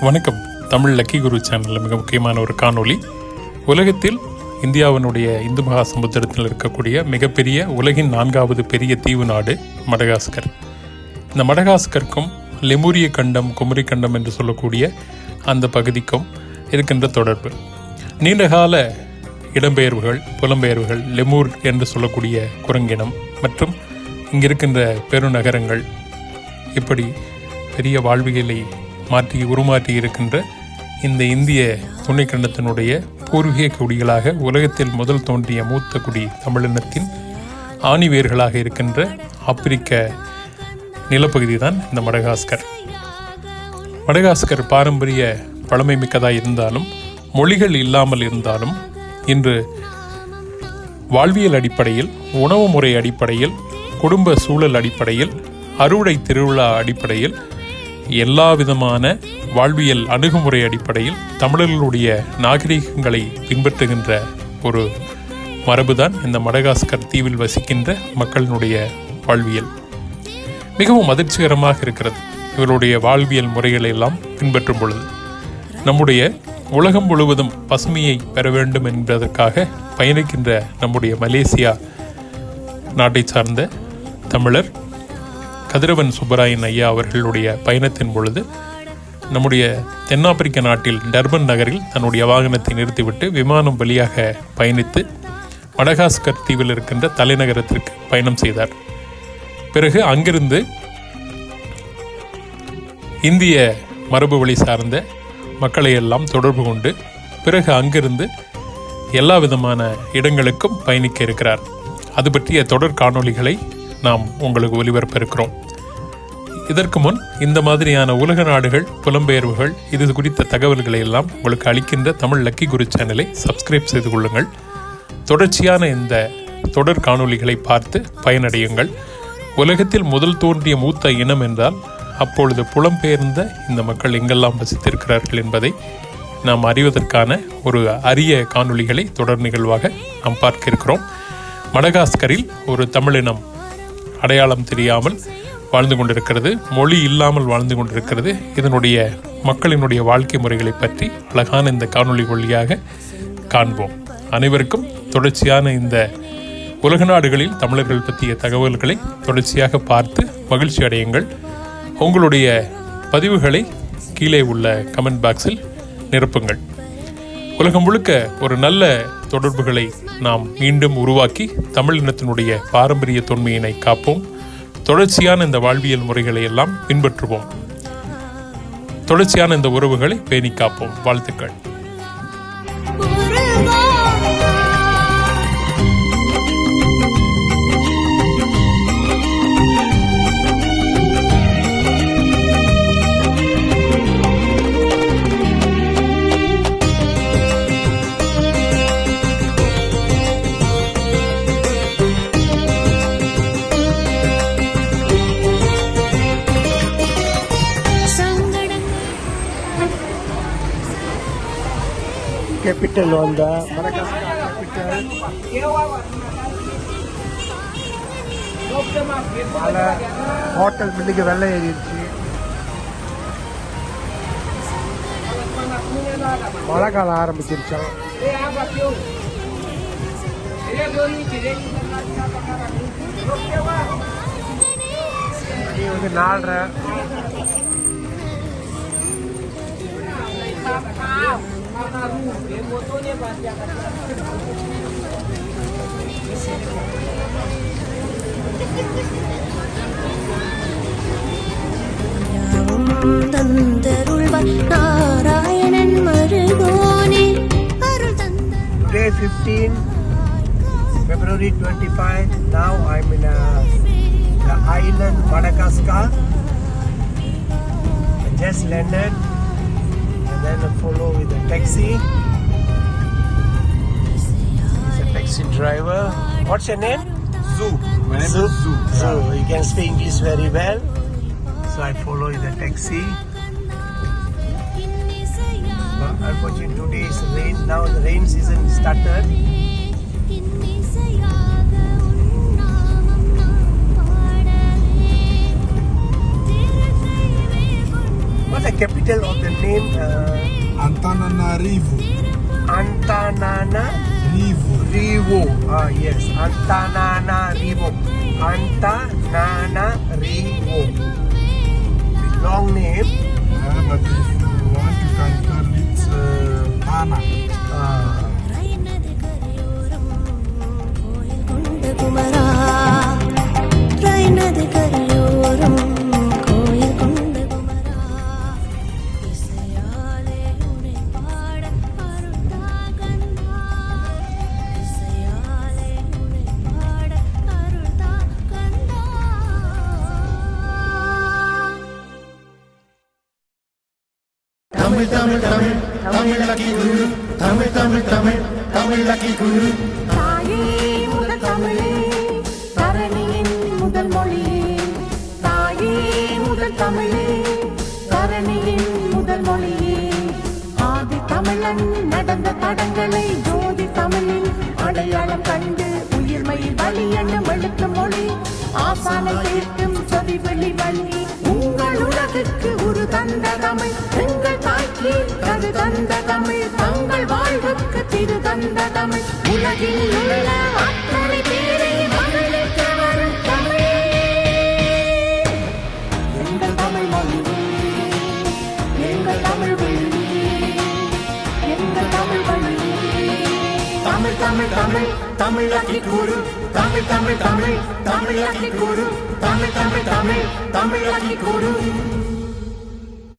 வணக்கம். தமிழ் லக்கி குரு சேனலில் மிக முக்கியமான ஒரு காணொளி. உலகத்தில் இந்தியாவினுடைய இந்து மகா சமுத்திரத்தில் இருக்கக்கூடிய மிகப்பெரிய உலகின் நான்காவது பெரிய தீவு நாடு மடகாஸ்கர். இந்த மடகாஸ்கருக்கும் லெமூரிய கண்டம் குமரி கண்டம் என்று சொல்லக்கூடிய அந்த பகுதிக்கும் இருக்கின்ற தொடர்பு. நீண்டகால இடம்பெயர்வுகள் புலம்பெயர்வுகள் லெமூர் என்று சொல்லக்கூடிய குரங்கினம் மற்றும் இங்கிருக்கின்ற பெருநகரங்கள் இப்படி பெரிய வாழ்வியலை மாற்றி உருமாற்றி இருக்கின்ற இந்த இந்திய துணைக்கண்டத்தினுடைய பூர்வீக குடிகளாக உலகத்தில் முதல் தோன்றிய மூத்த குடி தமிழினத்தின் ஆணிவேர்களாக இருக்கின்ற ஆப்பிரிக்க நிலப்பகுதி தான் இந்த மடகாஸ்கர். மடகாஸ்கர் பாரம்பரிய பழமை மிக்கதாக இருந்தாலும் மொழிகள் இல்லாமல் இருந்தாலும் இன்று வாழ்வியல் அடிப்படையில் உணவு முறை அடிப்படையில் குடும்ப சூழல் அடிப்படையில் அறுவடை திருவிழா அடிப்படையில் எல்லா விதமான வாழ்வியல் அணுகுமுறை அடிப்படையில் தமிழர்களுடைய நாகரிகங்களை பின்பற்றுகின்ற ஒரு மரபுதான் இந்த மடகாஸ்கர் தீவில் வசிக்கின்ற மக்களினுடைய வாழ்வியல். மிகவும் அதிர்ச்சிகரமாக இருக்கிறது இவருடைய வாழ்வியல் முறைகளை எல்லாம் பின்பற்றும் பொழுது. நம்முடைய உலகம் முழுவதும் பசுமையை பெற வேண்டும் என்பதற்காக பயணிக்கின்ற நம்முடைய மலேசியா நாட்டை சார்ந்த தமிழர் கதிரவன் சுப்பராயன் ஐயா அவர்களுடைய பயணத்தின் பொழுது நம்முடைய தென்னாப்பிரிக்க நாட்டில் டர்பன் நகரில் தன்னுடைய வாகனத்தை நிறுத்திவிட்டு விமானம் வழியாக பயணித்து மடகாஸ்கர் தீவில் இருக்கின்ற தலைநகரத்திற்கு பயணம் செய்தார். பிறகு அங்கிருந்து இந்திய மரபு வழி சார்ந்த மக்களை எல்லாம் தொடர்பு கொண்டு பிறகு அங்கிருந்து எல்லா விதமான இடங்களுக்கும் பயணிக்க இருக்கிறார். அது பற்றிய தொடர் காணொளிகளை நாம் உங்களுக்கு ஒலிபரப்ப இருக்கிறோம் இதற்கு முன் இந்த மாதிரியான உலக நாடுகள் புலம்பெயர்வுகள் இது குறித்த தகவல்களை எல்லாம் உங்களுக்கு அளிக்கின்ற தமிழ் லக்கி குரு சேனலை சப்ஸ்கிரைப் செய்து கொள்ளுங்கள். தொடர்ச்சியான இந்த தொடர் காணொளிகளை பார்த்து பயனடையுங்கள். உலகத்தில் முதல் தோன்றிய மூத்த இனம் என்றால் அப்பொழுது புலம்பெயர்ந்த இந்த மக்கள் எங்கெல்லாம் வசித்திருக்கிறார்கள் என்பதை நாம் அறிவதற்கான ஒரு அரிய காணொளிகளை தொடர் நிகழ்வாக நாம் பார்க்க இருக்கிறோம் மடகாஸ்கரில் ஒரு தமிழினம் அடையாளம் தெரியாமல் வாழ்ந்து கொண்டிருக்கிறது மொழி இல்லாமல் வாழ்ந்து கொண்டிருக்கிறது. இதனுடைய மக்களினுடைய வாழ்க்கை முறைகளை பற்றி அழகான இந்த காணொளி வழியாக காண்போம். அனைவருக்கும் தொடர்ச்சியான இந்த உலக நாடுகளில் தமிழர்கள் பற்றிய தகவல்களை தொடர்ச்சியாக பார்த்து மகிழ்ச்சி அடையுங்கள். உங்களுடைய பதிவுகளை கீழே உள்ள கமெண்ட் பாக்ஸில் நிரப்புங்கள். உலகம் முழுக்க ஒரு நல்ல தொடர்புகளை நாம் மீண்டும் உருவாக்கி தமிழ் இனத்தினுடைய பாரம்பரிய தொன்மையினை காப்போம். தொடர்ச்சியான இந்த வாழ்வியல் முறைகளை எல்லாம் பின்பற்றுவோம். தொடர்ச்சியான இந்த உறவுகளை பேணி காப்போம். வாழ்த்துக்கள். கேபிட்டல் வந்தா ஹோட்டல் பில்லுக்கு வெள்ளை ஏறிடுச்சு. மழை காலம் ஆரம்பிச்சிருச்சோம் வந்து நாலரை. Day 15, February 25. Now I'm in uh, the island Madagascar. I just landed and then I follow with a taxi. He's a taxi driver. What's your name? Zoo. My name Zoo. is Zoo. So you can speak English very well. So I follow in the taxi. But unfortunately today is rain. Now the rain season started. What's the capital of the name? Uh, Antananarivo. Antananarivo. Rivo. Ah, yes. Antananarivo. Antananarivo. Long name. Yeah, Tamil Tamil Tamil Tamil lucky guru Tamil Tamil Tamil Tamil lucky guru. முதல் தமிழே தாயே முதல் தமிழே தரணியின் முதல் மொழியே ஆதி தமிழன் நடந்த தடங்களை ஜோதி தமிழில் அடையாளம் கண்டு உயிர்மையில் வழி எண்ணும் எழுத்து மொழி. ஆசானை தந்த தமிழ் தங்கள் வாழ்வுக்கு திரு தந்த தமிழ் உலகில் உள்ள அத்தனை பேரை மகிழ்விக்க வரும் தமிழ். எங்கள் தமிழ் மொழியே எங்கள் தமிழ் எங்கள் தமிழ் தமிழ் தமிழ் தமிழ் தமிழ் தமிழ் தமிழ் தமிழ் தமிழ் தமிழ் தமிழ் தமிழ்